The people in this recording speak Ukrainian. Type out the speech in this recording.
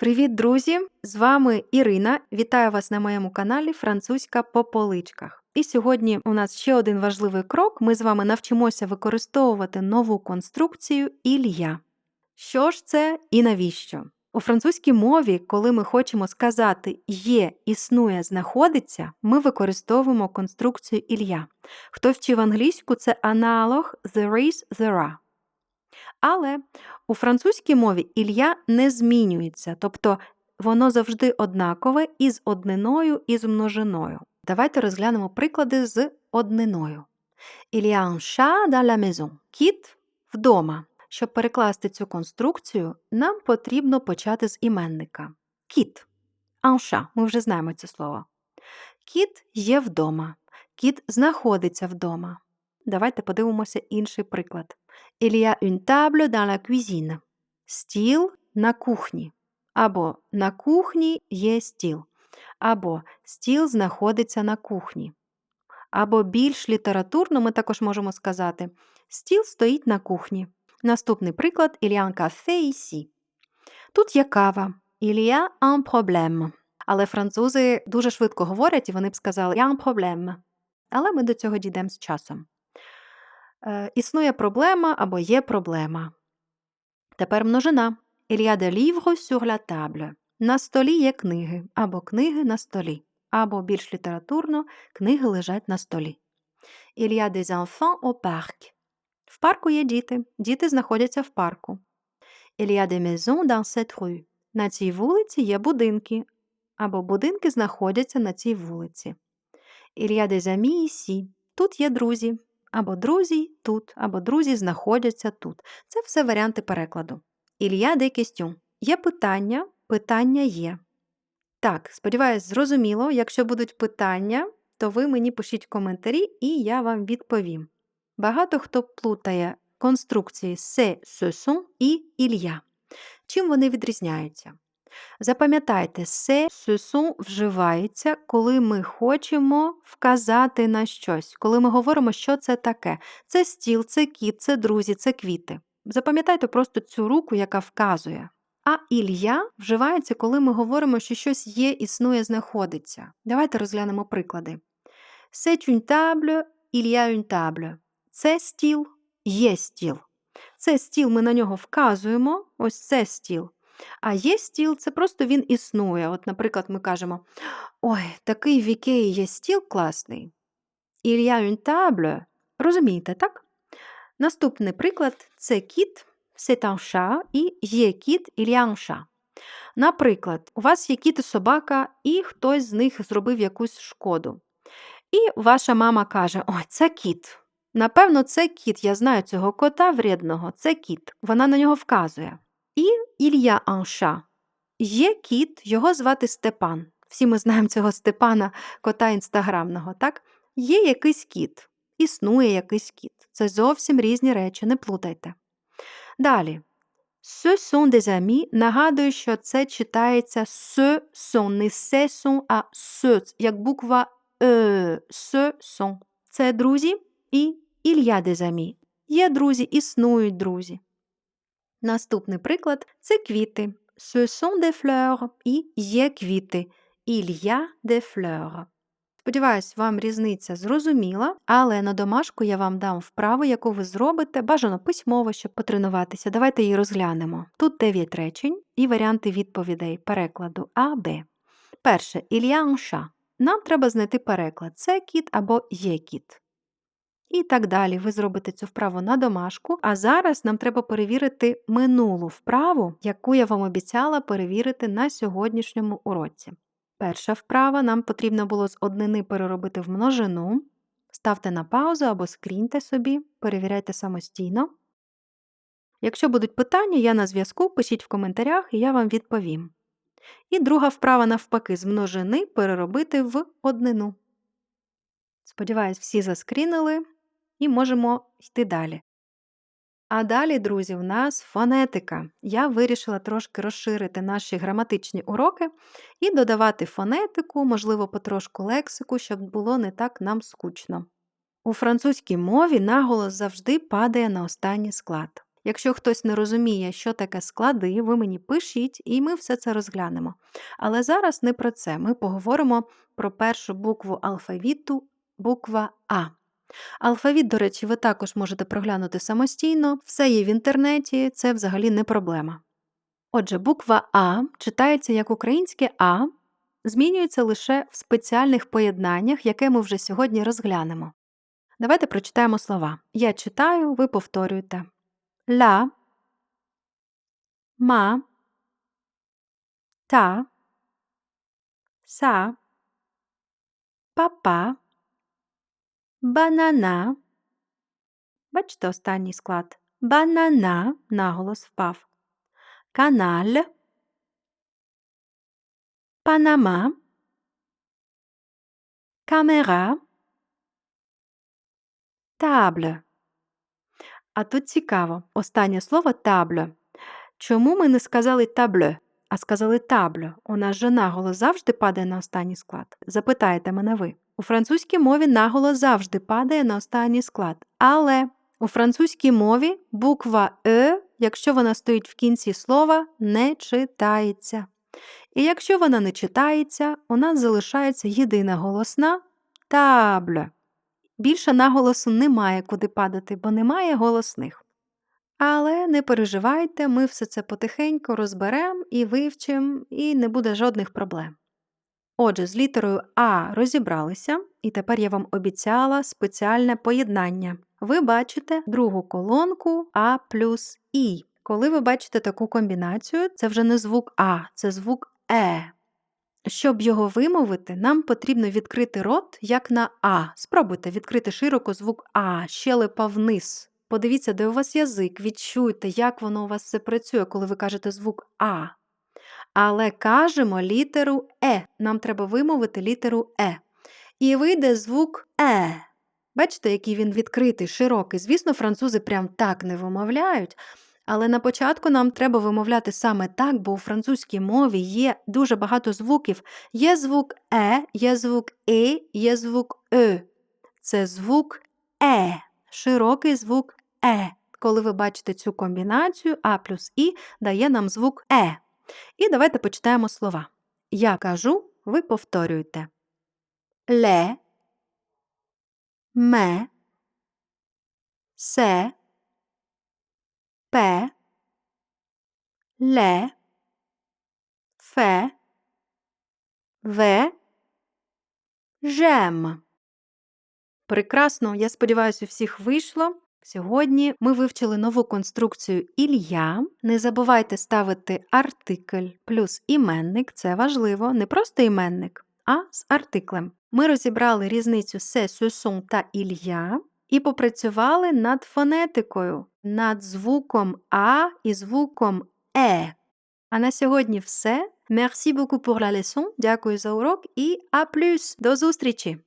Привіт, друзі! З вами Ірина. Вітаю вас на моєму каналі Французька по поличках. І сьогодні у нас ще один важливий крок. Ми з вами навчимося використовувати нову конструкцію Ілья. Що ж це і навіщо? У французькій мові, коли ми хочемо сказати є, існує, знаходиться, ми використовуємо конструкцію Ілья. Хто вчив англійську, це аналог there is, there are. Але у французькій мові ілля не змінюється, тобто воно завжди однакове і з одниною, і з множиною. Давайте розглянемо приклади з одниною. Il y a un chat dans la maison. Кіт вдома. Щоб перекласти цю конструкцію, нам потрібно почати з іменника. Кіт. Chat. Ми вже знаємо це слово. Кіт є вдома. Кіт знаходиться вдома. Давайте подивимося інший приклад. Il y a une table dans la cuisine. Стіл на кухні. Або на кухні є стіл. Або стіл знаходиться на кухні. Або більш літературно ми також можемо сказати стіл стоїть на кухні. Наступний приклад Il y a. Тут є кава. Il y a un problème. Але французи дуже швидко говорять, і вони б сказали un problème. Але ми до цього дійдемо з часом. Е, Існує проблема або є проблема. Тепер множина. Il y a des livres sur. На столі є книги, або книги на столі, або більш літературно книги лежать на столі. Il y a des enfants. В парку є діти. Діти знаходяться в парку. Il y a des. На цій вулиці є будинки, або будинки знаходяться на цій вулиці. Il y a des amis. Тут є друзі. Або друзі тут, або друзі знаходяться тут. Це все варіанти перекладу. A des questions. Є питання, питання є. Так, сподіваюсь, зрозуміло. Якщо будуть питання, то ви мені пишіть коментарі, і я вам відповім. Багато хто плутає конструкції «се», «ce sont» і «ілья». Чим вони відрізняються? Запам'ятайте, «се», «ce вживається, коли ми хочемо вказати на щось, коли ми говоримо, що це таке. Це стіл, це кіт, це друзі, це квіти. Запам'ятайте просто цю руку, яка вказує. А ілья вживається, коли ми говоримо, що щось є, існує, знаходиться. Давайте розглянемо приклади. Table, il y a. Це стіл, є стіл. Це стіл, ми на нього вказуємо, ось це стіл. А є стіл, це просто він існує. От, наприклад, ми кажемо: Ой, такий в Ікеї є стіл класний. Une table. Розумієте, так? Наступний приклад це кіт, chat, і є кіт, chat. Наприклад, у вас є кіт і собака, і хтось з них зробив якусь шкоду. І ваша мама каже: Ой, це кіт. Напевно, це кіт. Я знаю цього кота вредного, це кіт. Вона на нього вказує. Ілья Анша. Є кіт, його звати Степан. Всі ми знаємо цього Степана, кота інстаграмного, так? Є якийсь кіт, існує якийсь кіт. Це зовсім різні речі, не плутайте. Далі. Ce sont des amis. Нагадую, що це читається ce sont, не ce sont, а ce, як буква е. Ce sont. Це друзі і a des amis. Є друзі, існують друзі. Наступний приклад це квіти. Ce sont des fleurs і є квіти. Il y a des fleurs. Сподіваюсь, вам різниця зрозуміла, але на домашку я вам дам вправу, яку ви зробите, бажано письмово, щоб потренуватися. Давайте її розглянемо. Тут 9 речень і варіанти відповідей перекладу А, Б. Перше, chat. Нам треба знайти переклад. Це кіт або є кіт. І так далі. Ви зробите цю вправу на домашку. А зараз нам треба перевірити минулу вправу, яку я вам обіцяла перевірити на сьогоднішньому уроці. Перша вправа нам потрібно було з однини переробити в множину. Ставте на паузу або скріньте собі, перевіряйте самостійно. Якщо будуть питання, я на зв'язку, пишіть в коментарях, і я вам відповім. І друга вправа, навпаки, з множини переробити в однину. Сподіваюсь, всі заскрінили і можемо йти далі. А далі, друзі, в нас фонетика. Я вирішила трошки розширити наші граматичні уроки і додавати фонетику, можливо, потрошку лексику, щоб було не так нам скучно. У французькій мові наголос завжди падає на останній склад. Якщо хтось не розуміє, що таке склади, ви мені пишіть, і ми все це розглянемо. Але зараз не про це. Ми поговоримо про першу букву алфавіту буква А. Алфавіт, до речі, ви також можете проглянути самостійно, все є в інтернеті, це взагалі не проблема. Отже, буква А читається як українське А, змінюється лише в спеціальних поєднаннях, яке ми вже сьогодні розглянемо. Давайте прочитаємо слова. Я читаю, ви повторюєте. Ла, ма, та, са, папа, банана. Бачите останній склад. Банана наголос впав. Каналь, Панама, камера, табле. А тут цікаво, останнє слово табле. Чому ми не сказали табле, а сказали табле? У нас же наголос завжди падає на останній склад. Запитаєте мене ви. У французькій мові наголос завжди падає на останній склад. Але у французькій мові буква Е, якщо вона стоїть в кінці слова, не читається. І якщо вона не читається, у нас залишається єдина голосна табле. Більше наголосу немає куди падати, бо немає голосних. Але не переживайте, ми все це потихеньку розберемо і вивчимо, і не буде жодних проблем. Отже, з літерою А розібралися, і тепер я вам обіцяла спеціальне поєднання. Ви бачите другу колонку А плюс І. Коли ви бачите таку комбінацію, це вже не звук А, це звук Е. Щоб його вимовити, нам потрібно відкрити рот як на А. Спробуйте відкрити широко звук А, щелепа вниз. Подивіться, де у вас язик, відчуйте, як воно у вас все працює, коли ви кажете звук А. Але кажемо літеру Е. Нам треба вимовити літеру Е. І вийде звук Е. Бачите, який він відкритий, широкий. Звісно, французи прям так не вимовляють. Але на початку нам треба вимовляти саме так, бо у французькій мові є дуже багато звуків. Є звук Е, є звук І, є звук Е. Це звук Е, широкий звук Е. Коли ви бачите цю комбінацію А плюс І дає нам звук Е. І давайте почитаємо слова. Я кажу, ви повторюєте. Ле, ме, се, пе, ле, фе, ве, жем. Прекрасно, я сподіваюся, у всіх вийшло. Сьогодні ми вивчили нову конструкцію Ілля. Не забувайте ставити артикль плюс іменник, це важливо, не просто іменник, а з артиклем. Ми розібрали різницю се, сюсон та Ілля і попрацювали над фонетикою, над звуком А і звуком Е. А на сьогодні все. Merci beaucoup pour la leçon. Дякую за урок і а плюс. До зустрічі!